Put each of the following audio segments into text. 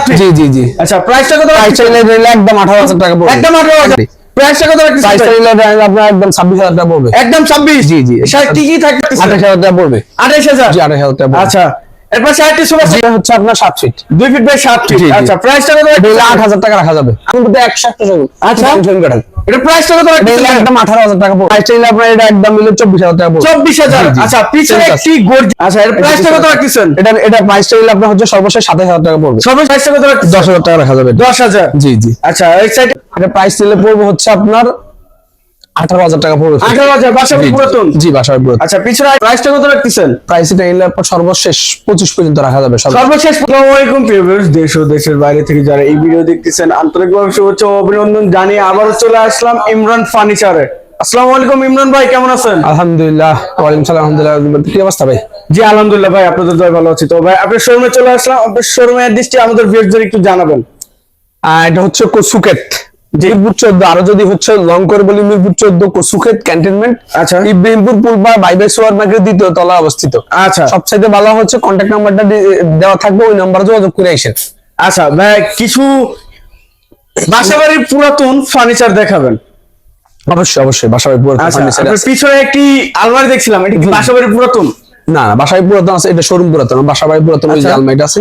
সাত জি জি জি। আচ্ছা প্রাইসটা কত প্রাইস একদম আঠারো হাজার টাকা পড়বে। একদম আঠারো হাজার। প্রাইসটা কত? চাইলে আপনার একদম ছাব্বিশ হাজার টাকা পড়বে। একদম ছাব্বিশ? জি, জি। কি কি থাকবে আঠাশ হাজার টাকা পড়বে। আঠাইশ হাজার? জি আঠাশ হাজার টাকা আচ্ছা। এরপর সাইডটি হচ্ছে আপনার ফিট বাই। আচ্ছা প্রাইসটা কত টাকা রাখা যাবে। আচ্ছা। এটা প্রাইসটা কত একদম হাজার টাকা পড়বে। প্রাইস আপনার এটা একদম মিলে টাকা পড়বে। আচ্ছা পিছনে একটি গর্জি আচ্ছা এর প্রাইসটা কত রাখতেছেন এটা এটা আপনার হচ্ছে সর্বশেষ টাকা পড়বে। কত টাকা রাখা যাবে। দশ হাজার। জি জি। আচ্ছা এই সাইডে এটা প্রাইস দিলে পড়বে হচ্ছে আপনার আঠারো হাজার টাকা পড়বে আঠারো হাজার। পুরাতন? জি আচ্ছা পিছনে প্রাইসটা কত রাখতেছেন? প্রাইস এটা নিলে সর্বশেষ পঁচিশ পর্যন্ত রাখা যাবে সর্বশেষ। প্রিয় দেশ ও দেশের বাইরে থেকে যারা এই ভিডিও দেখতেছেন আন্তরিকভাবে শুভেচ্ছা অভিনন্দন জানিয়ে আবারও চলে আসলাম ইমরান ফার্নিচারে। আসসালামু আলাইকুম ইমরান ভাই কেমন আছেন? আলহামদুলিল্লাহ ওয়ালাইকুম সালাম আলহামদুলিল্লাহ কি অবস্থা ভাই? জি আলহামদুলিল্লাহ ভাই আপনাদের দয় ভালো আছি। তো ভাই আপনার শোরুমে চলে আসলাম। আপনার শোরুমের অ্যাড্রেসটি আমাদের ভিউয়ারদের একটু জানাবেন। এটা হচ্ছে মিরপুর চোদ্দ আরও যদি হচ্ছে লং করে বলি মিরপুর চোদ্দ ক্যান্টনমেন্ট আচ্ছা। ইব্রাহিমপুর মার্কেট দ্বিতীয় তলা অবস্থিত। আচ্ছা। সবচাইতে ভালো হচ্ছে কন্ট্যাক্ট নাম্বারটা দেওয়া থাকবে ওই নাম্বারে যোগাযোগ করে আসেন। আচ্ছা ভাই কিছু বাসাবাড়ির পুরাতন ফার্নিচার দেখাবেন। অবশ্যই অবশ্যই বাসায় পুরো আচ্ছা। পিছনে একটি আলমারি দেখছিলাম এটি বাসাবাড়ির পুরাতন? না না পুরাতন আছে এটা শোরুম পুরাতন বাসা বাড়ি পুরাতন ওই যে আচ্ছা। আলমারিটা আছে।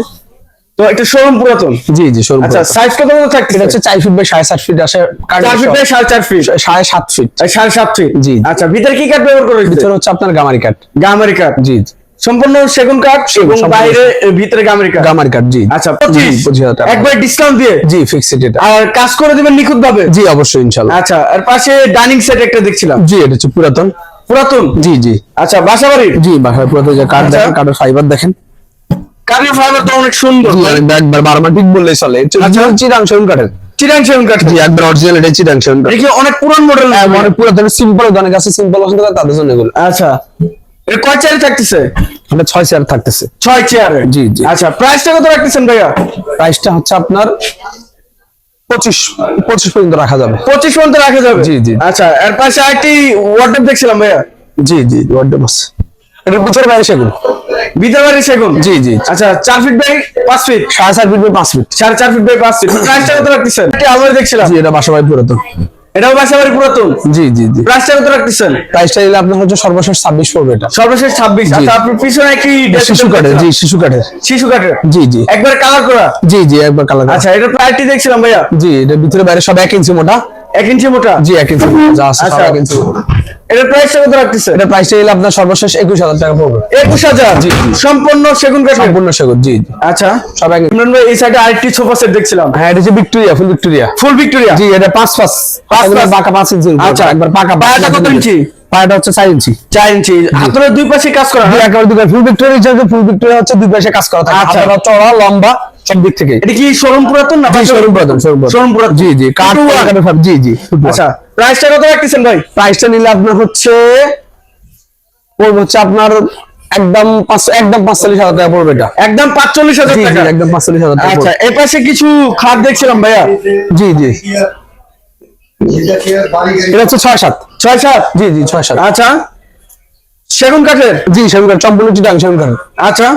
তো একটা শোরুম পুরাতন। জি জি শোরুম আচ্ছা সাইজ কত কত থাকছে এটা হচ্ছে চার ফিট বাই ফিট আসে চার ফিট বাই ফিট সাড়ে সাত ফিট এই সাড়ে সাত ফিট জি। আচ্ছা ভিতরে কি কাঠ ব্যবহার ভিতরে হচ্ছে আপনার গামারি কাঠ গামারি কাঠ জি। সম্পূর্ণ সেগুন কাঠ এবং বাইরে ভিতরে গামারি কাঠ গামারি কাঠ জি। আচ্ছা জি, পঁচিশ? পঁচিশ হাজার টাকা একবার ডিসকাউন্ট দিয়ে? জি ফিক্সড এটা। আর কাজ করে দিবেন নিখুঁত ভাবে জি অবশ্যই ইনশাল্লাহ আচ্ছা আর পাশে ডাইনিং সেট একটা দেখছিলাম। জি এটা হচ্ছে পুরাতন। পুরাতন? জি জি। আচ্ছা বাসাবাড়ির? জি বাসায় পুরাতন যে কাঠ আচ্ছা। দেখেন কাঠের ফাইবার দেখেন। কাঠের ফাইবারটা অনেক সুন্দর অনেক একবার বারমাটিক বললেই চলে। এটা আচ্ছা। চিরাং সেগুন কাঠের। চিরাং সেগুন কাঠ জি একবার অরিজিনাল এটা চিরাং সেগুন কাঠ এটা অনেক পুরান মডেল অনেক পুরাতন সিম্পল অনেক আছে সিম্পল পছন্দ করে তাদের জন্য এগুলো। আচ্ছা। এটা কয় চেয়ারে থাকতেছে? এটা ছয় চেয়ার থাকতেছে। ছয় চেয়ারে জি, জি। আচ্ছা প্রাইসটা কত রাখতেছেন ভাইয়া? প্রাইসটা হচ্ছে আপনার পঁচিশ পঁচিশ পর্যন্ত রাখা যাবে। পঁচিশ পর্যন্ত রাখা যাবে? জি, জি। আচ্ছা এর পাশে আরেকটি ওয়ার্ডরোব দেখছিলাম ভাইয়া। জি জি ওয়ার্ডরোব আছে। এটার পিছনে বাইরে সেগুন ভিতরে বাড়ি সেগুন? জি জি। আচ্ছা চার ফিট বাই পাঁচ ফিট সাড়ে চার ফিট বাই পাঁচ ফিট সাড়ে চার ফিট বাই পাঁচ ফিট প্রাইসটা কত রাখতেছেন? এটা আমরা দেখছিলাম। জি এটা বাসা বাড়ি পুরাতন। এটাও বাসাবাড়ি পুরাতন? জি জি জি। প্রাইসটা কত রাখতেছেন? প্রাইসটা দিলে আপনার হচ্ছে সর্বশেষ ছাব্বিশ পড়বে এটা। সর্বশেষ ছাব্বিশ। আচ্ছা আপনার পিছনে একটি শিশু কাঠের জি শিশু কাঠের। শিশু কাঠের? জি জি। একবার কালার করা? জি জি একবার কালার আচ্ছা এটা প্রায়টি দেখছিলাম ভাইয়া। জি এটা ভিতরে বাইরে সব এক ইঞ্চি মোটা। এক ইঞ্চি মোটা? জি এক ইঞ্চি মোটা, যা আছে সব আচ্ছা। এক ইঞ্চি মোটা। এটার প্রাইসটা কত রাখতেছে? এটা প্রাইসটা দিলে আপনার সর্বশেষ একুশ হাজার টাকা পড়বে। একুশ হাজার? জি, জি। সম্পূর্ণ সেগুন কাঠের? সম্পূর্ণ সেগুন জি জি। আচ্ছা। সব ইমরান ভাই এই সাইডে আরেকটি সোফা সেট দেখছিলাম। হ্যাঁ এটা হচ্ছে ভিক্টোরিয়া ফুল ভিক্টোরিয়া ফুল ভিক্টোরিয়া জি এটা পাঁচ পাঁচ। পাঁচ এগুলো পাঁচ। পাকা পাঁচ ইঞ্চি আচ্ছা। একবার পাকা পায়াটা কত ইঞ্চি? পায়াটা হচ্ছে চার ইঞ্চি। চার ইঞ্চি। হাতের দুই পাশে কাজ করা হয় একেবারে ফুল ভিক্টোরিয়া হিসেবে ফুল ভিক্টোরিয়া হচ্ছে দুই পাশে কাজ করা থাকে। আচ্ছা। চড়া লম্বা সব দিক থেকে এটা কি শোরুম পুরাতন না শোরুম পুরাতন শোরুম পুরাতন। জি জি। কাঠ জি জি। আচ্ছা। প্রাইসটা কত রাখতেছেন ভাই? প্রাইসটা নিলে আপনার হচ্ছে পড়বে হচ্ছে আপনার একদম পাঁচ একদম পাঁচচল্লিশ হাজার টাকা পড়বে এটা। একদম পাঁচচল্লিশ হাজার টাকা? একদম পাঁচচল্লিশ হাজার টাকা আচ্ছা। এর পাশে কিছু খাট দেখছিলাম ভাইয়া। জি জি। এটা হচ্ছে ছয় সাত। ছয় সাত? জি জি ছয় সাত। আচ্ছা সেগুন কাঠের? জি সেগুন কাঠ সম্পূর্ণ চিটাং সেগুন কাঠ। আচ্ছা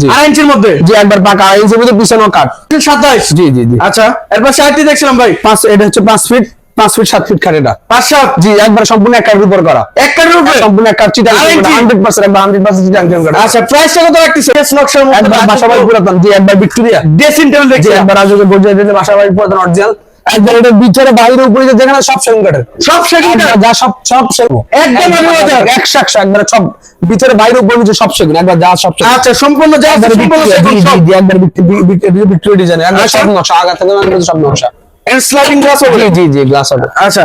জি। আড়াই ইঞ্চির মধ্যে? জি একবার পাকা আড়াই ইঞ্চির মধ্যে পিছনেও কাঠ। সাতাইশ? জি জি জি। আচ্ছা এরপর সাইডটি দেখছিলাম ভাই। পাঁচ এটা হচ্ছে পাঁচ ফিট। পাঁচ ফিট সাত ফিট খাটেটা পাঁচ সাত? জি একবার সম্পূর্ণ এক কাঠের উপর করা। এক কাঠের উপরে? সম্পূর্ণ এক কাঠ চিটাং হান্ড্রেড পার্সেন্ট একবার হান্ড্রেড পার্সেন্ট চিটাং কাঠ আচ্ছা প্রাইসটা কত রাখতেছে? বেশ নকশার মধ্যে একবার বাসা বাড়ি পুরাতন। জি একবার ভিক্টোরিয়া। ড্রেসিং টেবিল জি দেখছিলাম। একবার বসে দিতে বাসা বাড়ি পুরাতন অরিজিনাল একবার এটা ভিতরে বাইরে উপরে যে যেখানে সব সেগুন কাঠের। সব সেগুন যা সব সব সেগুন। একদম। একশো একশো একবার সব ভিতরে বাইরে উপরে নিচে সব সেগুন। একবার যা সব আচ্ছা সম্পূর্ণ যা সম্পূর্ণ একবার ভিক্টোরিয়া ডিজাইন একবার আচ্ছা। সব নকশা আগা থেকে সব নকশা। Sliding glass হবে। জি জি জি গ্লাস হবে। আচ্ছা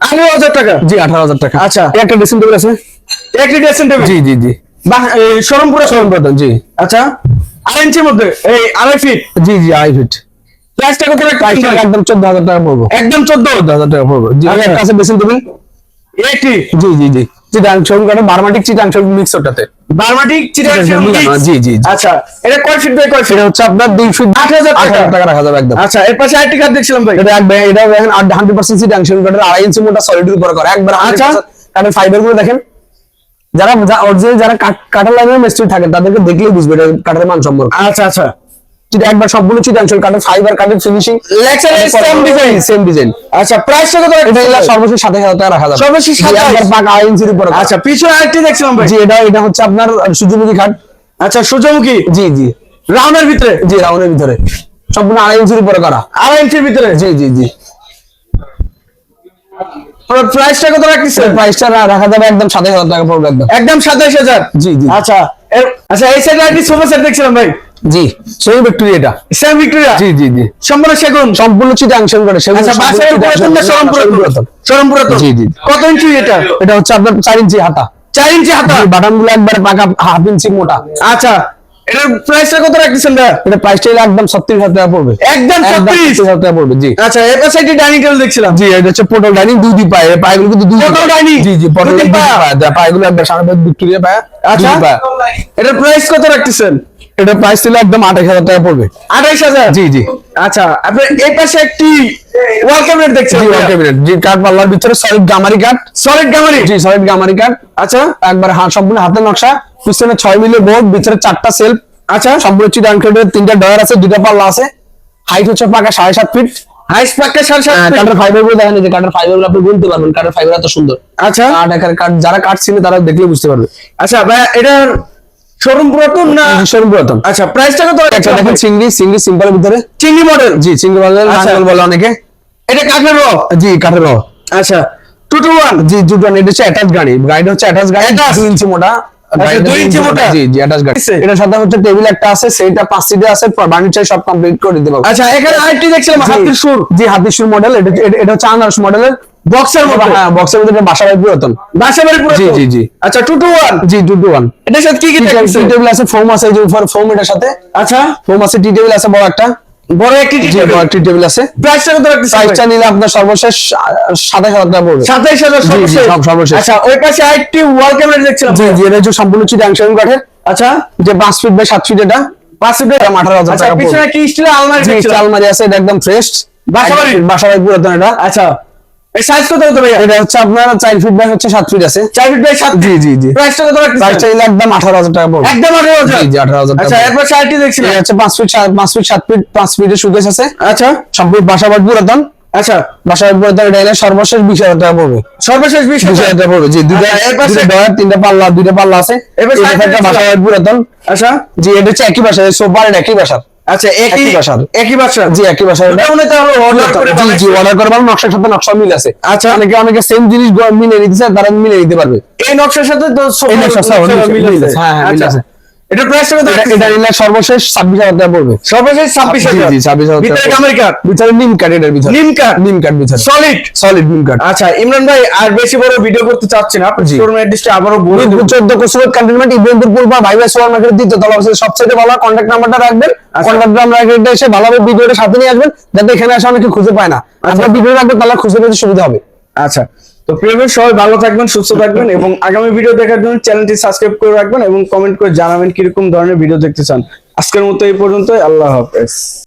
আঠারো হাজার টাকা। জি আঠারো হাজার টাকা। আচ্ছা। একটা ড্রেসিং টেবিল আছে? একটি ড্রেসিং টেবিল জি জি জি। জি। আচ্ছা আড়াই ইঞ্চির মধ্যে এই আড়াই ফিট জি জি আই ফিট প্রাইসটা কত প্রাইসটা একদম চোদ্দ হাজার টাকা পড়ব। একদম চোদ্দ? চোদ্দ হাজার টাকা পড়ব। জি আচ্ছা। একটা আছে ড্রেসিং টেবিল একটি জি জি জি। চিটাং শোরুম কাটে বারমাটিক চিটাং শোরুম মিক্স ওটাতে বারমাটিক চিটার জি জি জি। আচ্ছা এটা কয় ফিট বাই কয় ফিট হচ্ছে আপনার দুই ফিট আট হাজার আট টাকা। রাখা যাবে একদম। আচ্ছা এর পাশে আরেকটি কাঠ দেখছিলাম ভাই। এটা একবার দেখেন কাটের ইঞ্চি মোটা সলিড উপর করে। একবার আচ্ছা। আচ্ছা ফাইবারগুলো দেখেন যারা অরিজিনাল যারা কাটার লাইনের মিস্ত্রি থাকে তাদেরকে দেখলেই বুঝবে এটা কাঠের মান সম্পর্ক। আচ্ছা আচ্ছা। চিটা একবার চিটাংশন কাঠের ফাইবার কাঠের finishing same design। Same design আচ্ছা প্রাইসটা কত এটা সর্বশেষ সাতাশ হাজার টাকা রাখা যাবে। সর্বশেষ জি, 27,000 একবার পাকা আড়াই ইঞ্চির আচ্ছা পিছনে আরেকটি দেখছিলাম ভাই। জি এটা এটা হচ্ছে আপনার সূর্যমুখী খাট। আচ্ছা সূর্যমুখী? জি জি। রাউন্ডের ভিতরে? জি রাউন্ডের ভিতরে। সম্পূর্ণ আড়াই ইঞ্চির উপরে করা। আড়াই ইঞ্চির ভিতরে? জি জি জি। প্রাইসটা কত রাখতেছেন? প্রাইসটা রাখা যাবে একদম সাতাশ হাজার টাকা পড়বে একদম। একদম সাতাইশ হাজার? জি, জি। আচ্ছা আচ্ছা এই সাইডে আরেকটি সোফা সেট দেখছিলাম ভাই। জি। সেই ভিক্টোরিয়া এটা। ভিক্টোরিয়া জি জি জি। সম্পূর্ণ সেগুন? সম্পূর্ণ চিটাংশন করে সেগুলো আচ্ছা বাসায় পুরাতন না সরম পুরাতন? সরম পুরাতন। জি, জি। কত ইঞ্চি এটা? এটা হচ্ছে আপনার চার ইঞ্চি হাতা। চার ইঞ্চি হাতা? বাটামগুলো একবারে পাকা হাফ ইঞ্চি মোটা। আচ্ছা এটার প্রাইসটা কত রাখতেছেন এটা প্রাইসটা একদম টাকা পড়বে। একদম 36 টাকা পড়বে জি। আচ্ছা ডাইনিং টেবিল দেখছিলাম। জি এটা হচ্ছে পোটল ডাইনিং দুই দুই পায়ে। এই পায়গুলো কিন্তু দুই? জি জি পায়গুলো একবার সাড়ে ভিক্টোরিয়া পায়। আচ্ছা। এটার প্রাইস কত রাখতেছেন? এটা প্রাইস ছিল একদম আঠাশ হাজার টাকা পড়বে। আঠাইশ হাজার? জি জি। আচ্ছা আপনার এই পাশে একটি ওয়াল ক্যাবিনেট দেখছেন ওয়াল ক্যাবিনেট জি কাঠ পাল্লার ভিতরে সলিড গামারি কাঠ সলিড গামারি জি সলিড গামারি কাঠ আচ্ছা। একবার সম্পূর্ণ হাতের নকশা। পিছনে ছয় মিলি বোর্ড ভিতরে চারটা সেলফ আচ্ছা। সম্পূর্ণ চিটাং তিনটা ডয়ার আছে দুটা পাল্লা আছে। হাইট হচ্ছে পাকা সাড়ে সাত ফিট হাইস পাক্কা। কাঠের ফাইবারগুলো দেখেন যে কাঠের ফাইবারগুলো আপনি গুনতে পারবেন। কাঠের ফাইবার এত সুন্দর। আচ্ছা। কাঠ একার কাঠ যারা কাঠ ছিল তারা দেখলে বুঝতে পারবে। আচ্ছা ভাই এটার শোরুম পুরাতন না? শোরুম পুরাতন। আচ্ছা প্রাইসটা কত একটা দেখেন চিংড়ি চিংড়ি সিম্পলের ভিতরে। চিংড়ি মডেল জি চিংড়ি বলে আচ্ছা। বলে অনেকে। এটা কাঠের রো? জি কাঠের রো। আচ্ছা ওয়ান জি এটা হচ্ছে অ্যাটাচ গাড়ি। গাড়িটা হচ্ছে অ্যাটাচ গাড়ি? ইঞ্চি মোটা। আচ্ছা এখানে আরেকটি দেখছিলাম। হাতির সুর। জি হাতির সুর মডেল এটা এটা- এটা হচ্ছে আনারস মডেলের বক্সের মতো হ্যাঁ বক্সের মধ্যে পুরাতন। পুরাতন? জি, জি, জি। আচ্ছা জি এটার সাথে কি কি টি টেবিল আছে ফোম আছে যে উপর ফোম এটার সাথে। আচ্ছা। ফোম আছে টি টেবিল আছে বড় একটা। বড় একটি জি বড় টেবিল আছে। প্রাইসটা কত রাখতেছে প্রাইসটা নিলে আপনার সর্বশেষ সাতাশ হাজার টাকা পড়বে। সাতাইশ হাজার জি, জি, সর্বশেষ? সর্বশেষ। আচ্ছা ওই পাশে আরেকটি ওয়াল ক্যামেরা দেখছিলাম। জি জি এটা হচ্ছে সম্পূর্ণ চিটাংশন কাঠের। আচ্ছা। যে পাঁচ ফিট বাই সাত ফিট এটা। পাঁচ ফিট দাম আঠারো হাজার আচ্ছা টাকা পড়বে। পিছনে কি স্টিলের আলমারি দেখছিলাম? আলমারি আছে এটা একদম ফ্রেশ বাসাবাড়ি? বাসাবাড়ি পুরাতন এটা। আচ্ছা। এই সাইজ কত হতো ভাইয়া? এটা হচ্ছে আপনার ফিট বাই হচ্ছে ফিট আছে। ফিট বাই জি জি জি। প্রাইসটা কত রাখতেছে প্রাইসটা একদম আঠারো হাজার টাকা পড়বে। একদম জি জি টাকা আচ্ছা এরপর এটা হচ্ছে ফিট ফিট ফিট ফিটের আছে। আচ্ছা। সম্পূর্ণ পুরাতন। আচ্ছা। এলে সর্বশেষ বিশ হাজার টাকা পড়বে। সর্বশেষ বিশ বিশ হাজার টাকা পড়বে। জি দুইটা আচ্ছা, ডয়ার তিনটা পাল্লা দুইটা পাল্লা আছে। এবার পুরাতন। আচ্ছা। জি এটা হচ্ছে একই বাসা সোফার একই বাসার। আচ্ছা একই বাসার। একই বাসা জি একই বাসার মনে তাহলে অর্ডার করে জি জি অর্ডার করে মানে নকশার সাথে নকশা মিল আছে আচ্ছা। অনেকে অনেকে সেম জিনিস মিলে নিতে চায় তারা মিলে নিতে পারবে এই নকশার সাথে তো এই নকশার সাথে মিল আছে। আছে হ্যাঁ, হ্যাঁ, মিল আচ্ছা আছে। এটা নিলে সর্বশেষ টাকা পড়বে। সর্বশেষ ছাব্বিশ জি, 26,000 ভিতরে টাকা। কামারি ভিতরে নিম কাঠ এটার ভিতরে। নিম কাঠ নিম কাঠ ভিতরে। সলিড সলিড নিম কাঠ আচ্ছা ইমরান ভাই আর বেশি বড় ভিডিও করতে চাচ্ছি না আপনার জি। শোরুম অ্যাড্রেসটা আবারও বলে দেবো। চোদ্দ কুসুমের ক্যান্টনমেন্ট ইব্রাহিমপুর পূর্ব ভাই ভাই সুপার মার্কেট দ্বিতীয় তলা অবস্থিত। সবচেয়ে ভালো কন্ট্যাক্ট নাম্বারটা রাখবেন। আচ্ছা। এসে ভালোভাবে ভিডিওটা সাথে নিয়ে আসবেন। যাতে এখানে আসে অনেকে খুঁজে পায় না। আপনার ভিডিও রাখবেন তাহলে খুঁজে পেতে সুবিধা হবে। আচ্ছা। তো প্রিয় সবাই ভালো থাকবেন, সুস্থ থাকবেন এবং আগামী ভিডিও দেখার জন্য চ্যানেলটি সাবস্ক্রাইব করে রাখবেন এবং কমেন্ট করে জানাবেন কীরকম ধরনের ভিডিও দেখতে চান। আজকের মতো এই পর্যন্ত আল্লাহ হাফেজ।